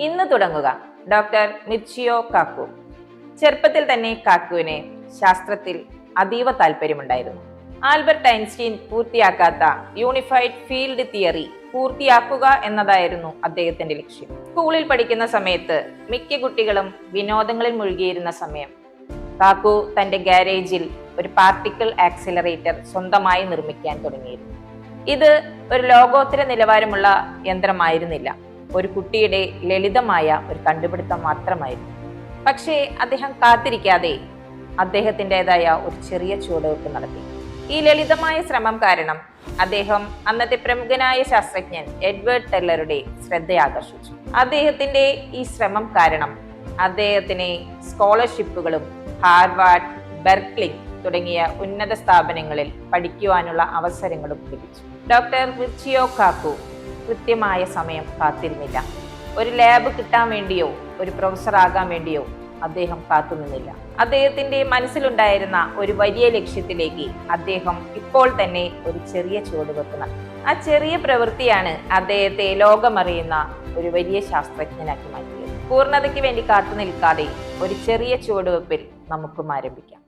ഇന്ന് തുടങ്ങുക. ഡോക്ടർ മിച്ചിയോ കാക്കു. ചെറുപ്പത്തിൽ തന്നെ കാക്കുവിന് ശാസ്ത്രത്തിൽ അതീവ താല്പര്യമുണ്ടായിരുന്നു. ആൽബർട്ട് ഐൻസ്റ്റീൻ പൂർത്തിയാക്കാത്ത യൂണിഫൈഡ് ഫീൽഡ് തിയറി പൂർത്തിയാക്കുക എന്നതായിരുന്നു അദ്ദേഹത്തിന്റെ ലക്ഷ്യം. സ്കൂളിൽ പഠിക്കുന്ന സമയത്ത് മിക്ക കുട്ടികളും വിനോദങ്ങളിൽ മുഴുകിയിരുന്ന സമയം. കാക്കു തന്റെ ഗാരേജിൽ ഒരു പാർട്ടിക്കിൾ ആക്സിലറേറ്റർ സ്വന്തമായി നിർമ്മിക്കാൻ തുടങ്ങിയിരുന്നു. ഇത് ഒരു ലോകോത്തര നിലവാരമുള്ള യന്ത്രമായിരുന്നില്ല. ഒരു കുട്ടിയുടെ ലളിതമായ ഒരു കണ്ടുപിടുത്തം മാത്രമായിരുന്നു. പക്ഷേ അദ്ദേഹം കാത്തിരിക്കാതെ അദ്ദേഹത്തിന്റെതായ ഒരു ചെറിയ ചുവടുവെപ്പ് നടത്തി. ഈ ലളിതമായ ശ്രമം കാരണം അദ്ദേഹം അന്നത്തെ പ്രമുഖനായ ശാസ്ത്രജ്ഞൻ എഡ്വേർഡ് ടെല്ലറുടെ ശ്രദ്ധയാകർഷിച്ചു. അദ്ദേഹത്തിന്റെ ഈ ശ്രമം കാരണം അദ്ദേഹത്തിന് സ്കോളർഷിപ്പുകളും ഹാർവാർഡ് ബെർക്ലി തുടങ്ങിയ ഉന്നത സ്ഥാപനങ്ങളിൽ പഠിക്കുവാനുള്ള അവസരങ്ങളും ലഭിച്ചു. ഡോക്ടർ വിർച്ചിയോ കാക്കു കൃത്യമായ സമയം കാത്തിരുന്നില്ല. ഒരു ലാബ് കിട്ടാൻ വേണ്ടിയോ ഒരു പ്രൊഫസർ ആകാൻ വേണ്ടിയോ അദ്ദേഹം കാത്തുനിന്നില്ല. അദ്ദേഹത്തിന്റെ മനസ്സിലുണ്ടായിരുന്ന ഒരു വലിയ ലക്ഷ്യത്തിലേക്ക് അദ്ദേഹം ഇപ്പോൾ തന്നെ ഒരു ചെറിയ ചുവടുവെപ്പ് നടത്തി ആ ചെറിയ പ്രവൃത്തിയാണ് അദ്ദേഹത്തെ ലോകമറിയുന്ന ഒരു വലിയ ശാസ്ത്രജ്ഞനാക്കി മാറ്റിയത്. പൂർണതയ്ക്ക് വേണ്ടി കാത്തു നിൽക്കാതെ ഒരു ചെറിയ ചുവടുവെപ്പിൽ നമുക്കും ആരംഭിക്കാം.